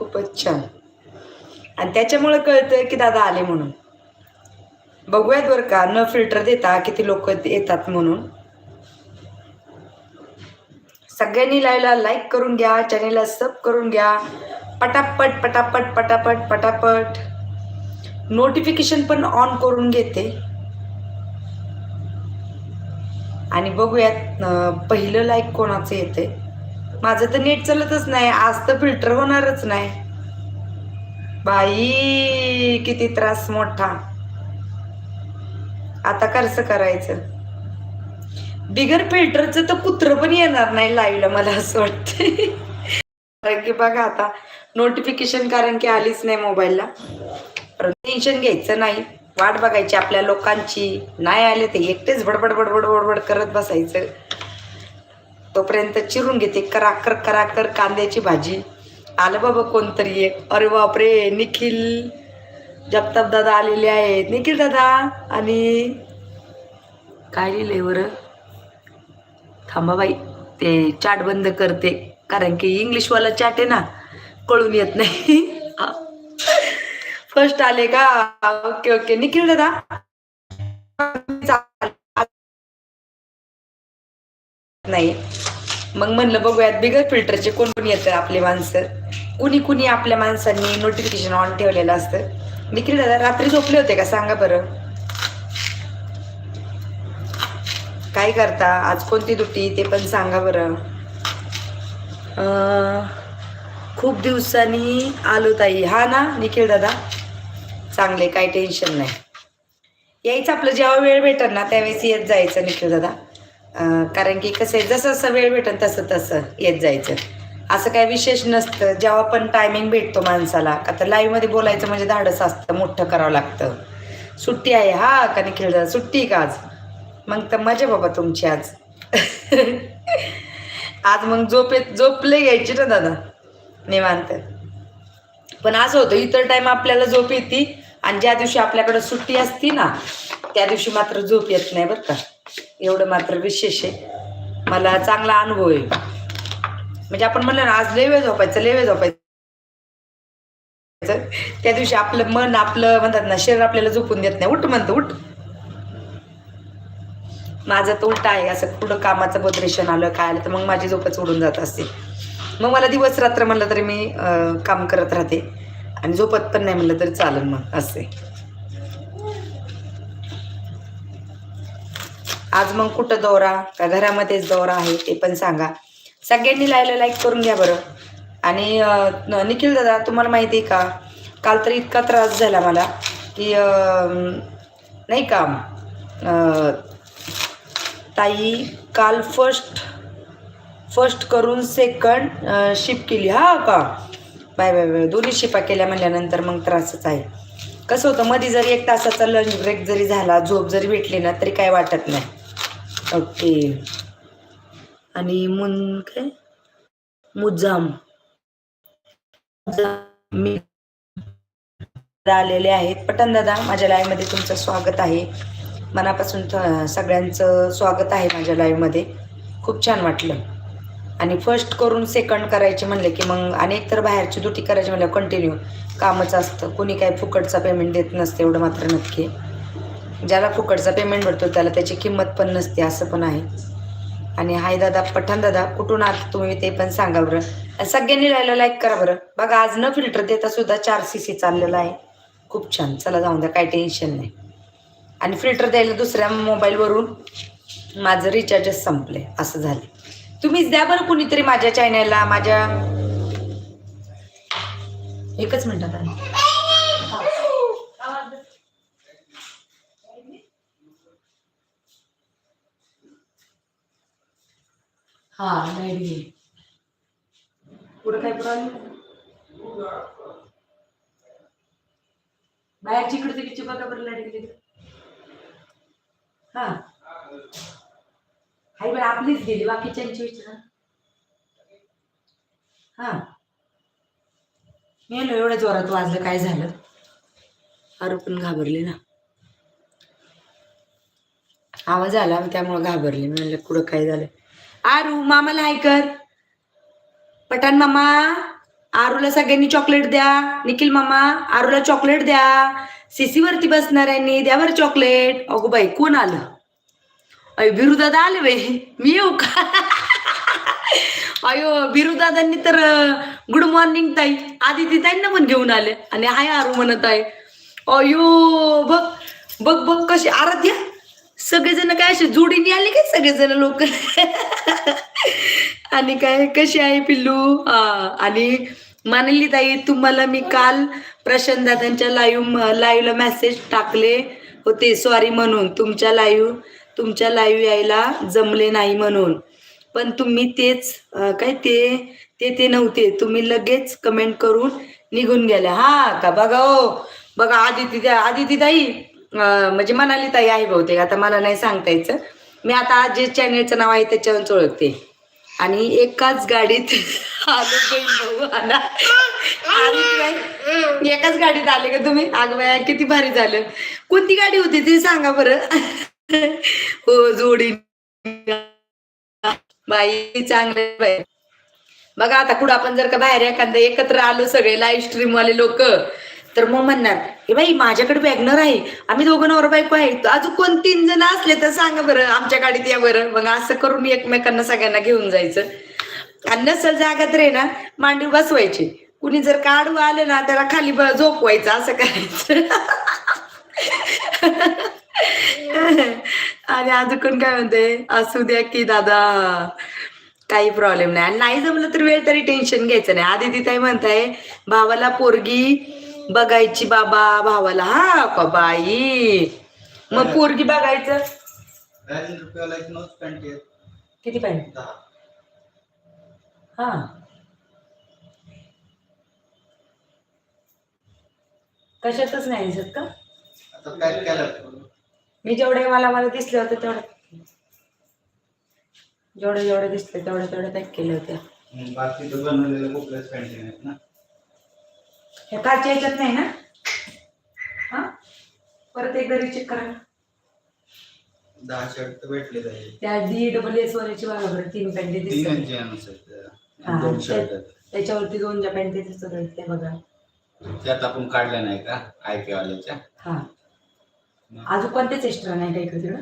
खूपच छान. आणि त्याच्यामुळे कळतंय की दादा आले म्हणून. बघूयात बरं का न फिल्टर देता किती लोक येतात म्हणून. सगळ्यांनी लाईव्हला लाईक करून घ्या चॅनेलला सब करून घ्या. पटापट पटापट पटापट पटापट. नोटिफिकेशन पण ऑन करून घेते. आणि बघूयात पहिलं लाईक कोणाचं येते माझं तर नेट चालतच नाही. आज तर फिल्टर होणारच नाही. बाई किती त्रास मोठा. आता कसं करायचं. बिगर फिल्टरचं तर कुत्र पण येणार नाही लाईव्हला मला असं वाटतंय. कारण की बघा आता नोटिफिकेशन कारण की आलीच नाही मोबाईलला टेन्शन घ्यायचं नाही. वाट बघायची आपल्या लोकांची. नाही आले ते एकटेच बडबड बडबड बडबड करत बसायचं. तोपर्यंत चिरून घेते. कराकर कराकर कांद्याची भाजी. आलं बाबा कोणतरी एक. अरे बापरे निखिल. जगताप दादा आलेले आहेत. निखिल दादा आणि काय लिहिलंय बरं? थांबा बाई ते चाट बंद करते. कारण की इंग्लिशवाला चाट आहे ना कळून येत नाही. फर्स्ट आले का? ओके ओके निखिल दादा. नाही. मग म्हणलं बघूयात बिगर फिल्टरचे कोण कोण येतं आपले माणसं? कुणी कुणी आपल्या माणसांनी नोटिफिकेशन ऑन ठेवलेलं असतं. निखिल दादा रात्री झोपले होते का? सांगा बरं. काय करता? आज कोणती दुटी ते पण सांगा बरं. खूप दिवसांनी आलो ताई. हा ना निखिल दादा? चांगले काही टेन्शन नाही. यायचं आपलं जेव्हा वेळ भेटेल ना त्यावेळेस येत जायचं निखिल दादा. कारण की कसं आहे जसं जसं वेळ भेटेल तसं तसं येत जायचं. असं काय विशेष नसतं. जेव्हा पण टायमिंग भेटतो माणसाला का तर लाईव्हमध्ये बोलायचं म्हणजे धाडस असतं मोठं करावं लागतं. सुट्टी आहे हा का निखिल सुट्टी का आज? मग तर मजा बाबा तुमची आज. आज मग झोपे झोपले घ्यायची ना दादा निवांत. पण असं होतं इतर टाईम आपल्याला झोप येते आणि ज्या दिवशी आपल्याकडं सुट्टी असती ना त्या दिवशी मात्र झोप येत नाही बरं का. एवढं मात्र विशेष आहे. मला चांगला अनुभव आहे. म्हणजे आपण म्हणलं ना आज लेवे झोपायचं लेवे झोपायचं. त्या दिवशी आपलं मन आपलं म्हणतात ना शरीर आपल्याला झोपून देत नाही. उठ म्हणतं उठ. माझं तर उलट आहे. असं कुठं कामाचं बद्रेशन आलं काय आलं तर मग माझी झोपच उडून जात असते. मग मला दिवस रात्र म्हणलं तरी मी काम करत राहते. आणि झोपत पण नाही म्हणलं तरी चालेल मग असे आज मग कुठं दौरा? का घरामध्येच दौरा आहे ते पण सांगा. सगळ्यांनी लायला लाईक करून घ्या बरं. आणि निखिल दादा तुम्हाला माहिती आहे का? काल तर इतका त्रास झाला मला की नाही का? ताई काल फर्स्ट फर्स्ट करून सेकंड शिप केली. हा का? Bye bye bye. दोन्ही शिपा केल्या म्हणल्यानंतर मग त्रासच आहे. कसं होतं मध्ये जरी एक तासाचा लंच ब्रेक जरी झाला झोप जरी भेटली ना तरी काय वाटत नाही. ओके. आणि मुन काय? मुजाम मी आलेले आहेत. पटन दादा माझ्या लाईव्हमध्ये तुमचं स्वागत आहे. मनापासून सगळ्यांचं स्वागत आहे माझ्या लाईव्हमध्ये खूप छान वाटलं. आणि फर्स्ट करून सेकंड करायचे म्हणले की मग आणि एक तर बाहेरची दुटी करायची म्हणलं कंटिन्यू कामच असतं. कोणी काय फुकटचा पेमेंट देत नसते एवढं मात्र नक्की. ज्याला फुकटचा पेमेंट भरतो त्याला त्याची किंमत पण नसते असं पण आहे. आणि हाय दादा पठाण दादा कुठून आहात तुम्ही? ते पण सांगा बरं. आणि सगळ्यांनी राहिलं लाईक करा बरं. बघा आज न फिल्टर देता सुद्धा चार सी सी चाललेलं आहे. खूप छान. चला जाऊन द्या काय टेन्शन नाही. आणि फिल्टर द्यायला दुसऱ्या मोबाईलवरून माझं रिचार्जच संपले. असं झालं. तुम्हीच द्या बरं कुणीतरी माझ्या चॅनलला माझ्या एकच मिनिटात आहे. हा लाइट घे पुढं काय पुढं बाहेरची इकडे तिकडची बघा बरं लाइट गेली. हा. आई बरं आपलीच गेली बाकीच्यांची विचार हा. मेलो एवढ्या जोरात वाजलं काय झालं? अरे पण घाबरली ना. आवाज आला त्यामुळे घाबरली. म्हणलं कुठं काय झालं? आरू मामाला हाय कर पठाण मामा आरूला सगळ्यांनी चॉकलेट द्या. निखिल मामा आरूला चॉकलेट द्या. सीसी वरती बसणाऱ्यांनी द्या चॉकलेट अगो बाई कोण आलं? अय बिरुदादा आले बाई. मी येऊ का? अयो बिरुदादांनी तर गुड मॉर्निंग ताई. आदिती ताईंना पण घेऊन आले. आणि हाय आरू म्हणत आहे. अयो बघ बघ बघ कशी आराध्या. सगळेजण काय असे जोडीने आले काय सगळेजण लोक? आणि काय कशी आहे पिल्लू? हा, आणि मानली ताई तुम्हाला मी काल प्रशांत दादांच्या लाईव्ह लाईव्हला मेसेज टाकले होते सॉरी म्हणून. तुमच्या लाईव्ह तुमच्या लाईव्ह यायला जमले नाही म्हणून. पण तुम्ही तेच काय ते ते ते नव्हते. तुम्ही लगेच कमेंट करून निघून गेल्या. हा का बघा हो. बघा आदिती आदिती ताई म्हणजे मनाली ताई आहे बहुतेक. आता मला नाही सांगता यायचं. मी आता जे चॅनेलचं नाव आहे त्याच्यावरच ओळखते. आणि एकाच गाडीत आलो आला. एकाच गाडीत आले का तुम्ही? अग बाया किती भारी झालं. कोणती गाडी होती ते सांगा बरं. हो जोडी. बाई चांगले बाई. बघा आता कुठं आपण जर का बाहेर एखादं एकत्र आलो सगळे लाईव्ह स्ट्रीम वाले लोक. तर मग म्हणणार हे बाई माझ्याकडे वॅगनर आहे. आम्ही दोघं नवरा बायको आहे. अजून कोण तीन जण असले तर सांगा बरं आमच्या गाडीत या बरं. मग असं करून एकमेकांना सगळ्यांना घेऊन जायचं. आणि नसल जागा तर आहे ना मांडी बसवायची. कुणी जर काढू आलं ना त्याला खाली झोपवायचं असं करायचं. आणि अजून काय म्हणते असू द्या की दादा काही प्रॉब्लेम नाही. आणि नाही जमलं तर वेळ तरी टेन्शन घ्यायचं नाही. आधी तिथे म्हणताय भावाला पोरगी बघायची बाबा भावाला. हा का बाई? मग पोरगी बघायचं? राजेंद्र रुपयाला एक नोच पॅन्ट आहे किती पाहिजे दहा. हा. कशातच नाही दिसत का? आता पॅक केलं? मी जेवढे मला मला दिसले होते तेवढे. जेवढे जेवढे दिसले तेवढे तेवढे पॅक केले होते. बाकी कुठल्याच पॅन्ट नाहीत ना. हे कालच्या याच्यात नाही ना? हा? परत एकदा रिचेक करा. दहा शर्ट भेटले त्या डी डबल एस वरची बघा बरं तीन पॅन्टे तीन दिसतात इंची अनुसार दोन ते- शर्ट आहेत. त्याच्यावरती दोन ज्या पॅन्टे दिसत आहेत ते बघा. त्यात आपण काढल्या नाही का? आय के वाल्याच्या. हा. अजून कोणतेच एक्स्ट्रा नाही का इकडे तिकडं?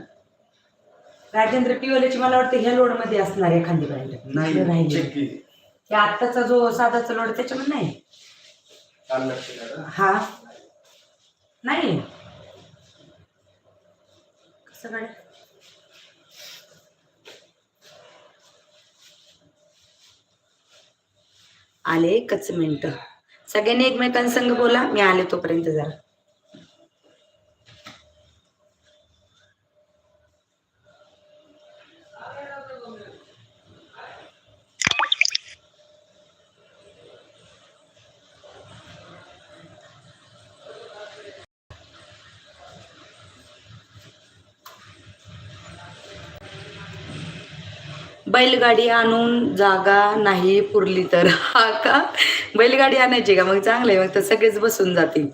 राजेंद्र पिवलेची मला वाटतं ह्या लोडमध्ये असणार एखादी पॅन्ट नाही केली. हे आत्ताचा जो साधाचा लोड त्याच्यामध्ये नाही. हा. नाही. कसं काय आले एकच मिनिट. सगळ्यांनी एकमेकांसंग बोला मी आले तोपर्यंत जरा. बैलगाडी आणून जागा नाही पुरली तर. हा का? बैलगाडी आणायची का? मग चांगलं आहे. मग तर सगळेच बसून जातील.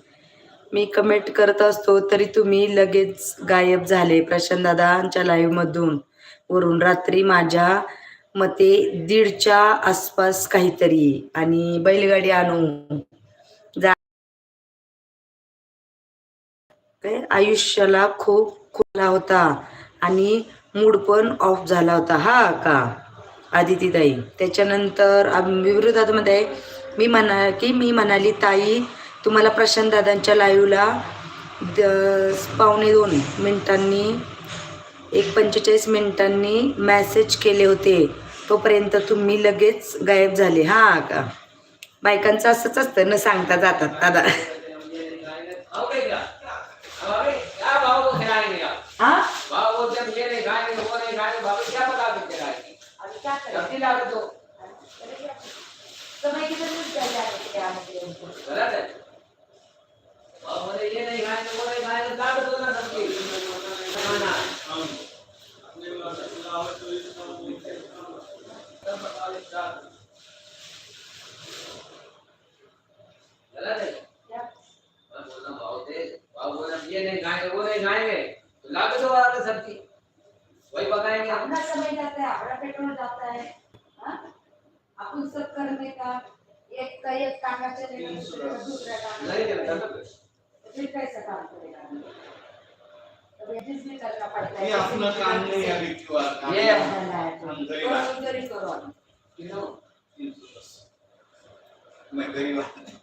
मी कमेंट करत असतो तरी तुम्ही लगेच गायब झाले. प्रशांत दादांच्या लाईव्ह मधून. वरून रात्री माझ्या मते दीडच्या आसपास काहीतरी. आणि बैलगाडी आणू जा काय? आयुष्याला खूप खुला होता. आणि मूड पण ऑफ झाला होता. हा का? आदिती ताई त्याच्यानंतर विरोधामध्ये मी म्हणा की मी म्हणाली ताई तुम्हाला प्रशांत दादांच्या लाईव्हला द- पावणे दोन मिनिटांनी एक पंचेचाळीस मिनिटांनी मॅसेज केले होते. तोपर्यंत तुम्ही लगेच गायब झाले. हा का? बायकांचं असंच असतं न सांगता जातात दादा. हो, के भाव क्या बता अभी क्या करें? जल्दी ला दो। समय की क्या गलत है। और ये नहीं खाएँगे वो नहीं खाएँगे ला दो ना सबकी। खाना। गलत है। बोलना बहुत है बोलना ये नहीं खाएँगे वो नहीं खाएँगे। तो दो सबकी। अपना समय जाता है अपना पेट्रोल जाता है हाँ? अपन सब करने का एक का एक काका चलेगा दूसरा दूसरा काका नहीं चलेगा। चलता ना तो फिर कैसे काम करेगा अब एडजस्ट भी करना पड़ता है ये अपना काम नहीं है अभी क्यों आ- काम ये- हम गरीब आदमी। करो जरी करो आप। You know, तीन सौ दस। मैं गरीब आदमी।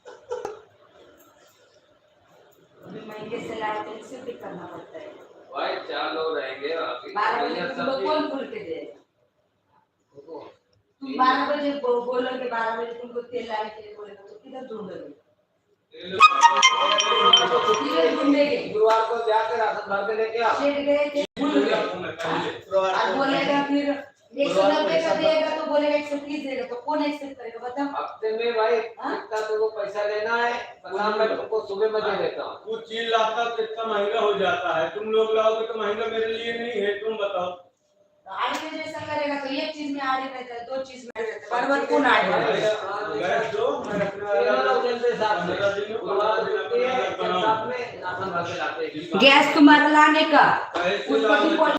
अभी महंगे से लाए तो इसे भी करना पड़ता है भाई चार लोग रहेंगे बारह बजे तुमको कौन खुल के दे। देखो, तुम बारह बजे बोलोगे बारह बजे तुमको तेल लाने के लिए बोलेगा तो किधर ढूंढोगे? गुरुवार को जाकर राशन भर के लेके और बोलेगा फिर एक सौ नब्बे का देगा तो बोलेगा एक सौ तीस देगा तो कौन एक्सेप्ट करेगा बताओ। हफ़्ते में भाई हाँ? कितना तुमको पैसा लेना है बता मैं तुमको सुबह में दे देता हूँ। कुछ चीज़ लाता तो इतना महँगा हो जाता है। तुम लोग लाओगे तो महँगा मेरे लिए नहीं है तुम बताओ। में जैसा करेगा तो एक चीज़ में है दो चीज़ में है कौन गैस दो मैं अपना हैं तुम्हारा लाने का